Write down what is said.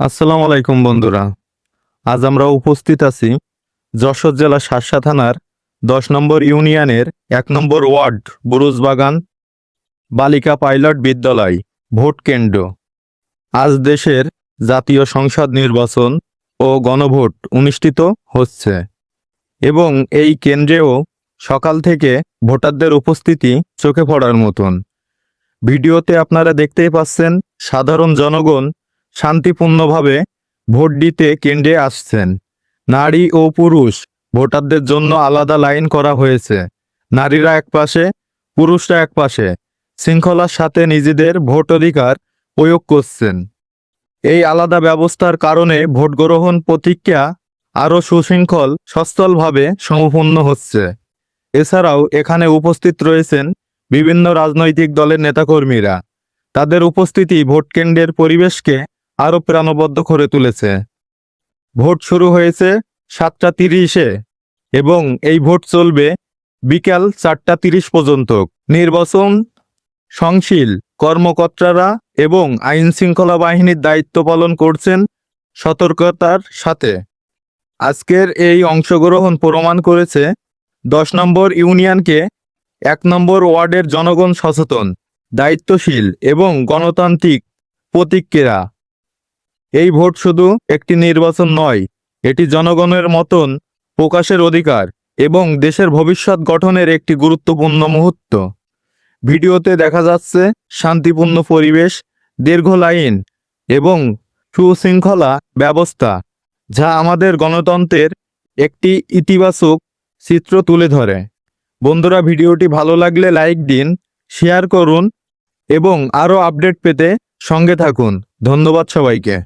আসসালামু আলাইকুম বন্ধুরা। আজ আমরা উপস্থিত আছি যশোর জেলা শাসা থানার দশ নম্বর ইউনিয়নের এক নম্বর ওয়ার্ড বুরুজবাগান বালিকা পাইলট বিদ্যালয়, ভোট কেন্দ্র। আজ দেশের জাতীয় সংসদ নির্বাচন ও গণভোট অনুষ্ঠিত হচ্ছে এবং এই কেন্দ্রেও সকাল থেকে ভোটারদের উপস্থিতি চোখে পড়ার মতন। ভিডিওতে আপনারা দেখতেই পাচ্ছেন সাধারণ জনগণ শান্তিপূর্ণভাবে ভোট দিতে কেন্দ্রে আসছেন। নারী ও পুরুষ ভোটারদের জন্য আলাদা লাইন করা হয়েছে। নারীরা এক পাশে, পুরুষরা এক পাশে। শৃঙ্খলার সাথে নিজেদের ভোট অধিকার প্রয়োগ করছেন। এই আলাদা ব্যবস্থার কারণে ভোট গ্রহণ প্রতিক্রিয়া আরও সুশৃঙ্খল সস্থলভাবে সম্পূর্ণ হচ্ছে। এছাড়াও এখানে উপস্থিত রয়েছেন বিভিন্ন রাজনৈতিক দলের নেতাকর্মীরা। তাদের উপস্থিতি ভোট কেন্দ্রের পরিবেশকে আরও প্রাণবদ্ধ করে তুলেছে। ভোট শুরু হয়েছে সাতটা তিরিশে এবং এই ভোট চলবে বিকাল চারটা তিরিশ পর্যন্ত। নির্বাচন সংশীল কর্মকর্তারা এবং আইন শৃঙ্খলা বাহিনীর দায়িত্ব পালন করছেন সতর্কতার সাথে। আজকের এই অংশগ্রহণ প্রমাণ করেছে দশ নম্বর ইউনিয়নকে এক নম্বর ওয়ার্ডের জনগণ সচেতন, দায়িত্বশীল এবং গণতান্ত্রিক প্রতিক্রিয়া এই ভোট শুধু একটি নির্বাচন নয়, এটি জনগণের মতন, প্রকাশের অধিকার এবং দেশের ভবিষ্যৎ গঠনের একটি গুরুত্বপূর্ণ মুহূর্ত। ভিডিওতে দেখা যাচ্ছে শান্তিপূর্ণ পরিবেশ, দীর্ঘ লাইন এবং সুশৃঙ্খলা ব্যবস্থা, যা আমাদের গণতন্ত্রের একটি ইতিবাচক চিত্র তুলে ধরে। বন্ধুরা, ভিডিওটি ভালো লাগলে লাইক দিন, শেয়ার করুন এবং আরও আপডেট পেতে সঙ্গে থাকুন। ধন্যবাদ সবাইকে।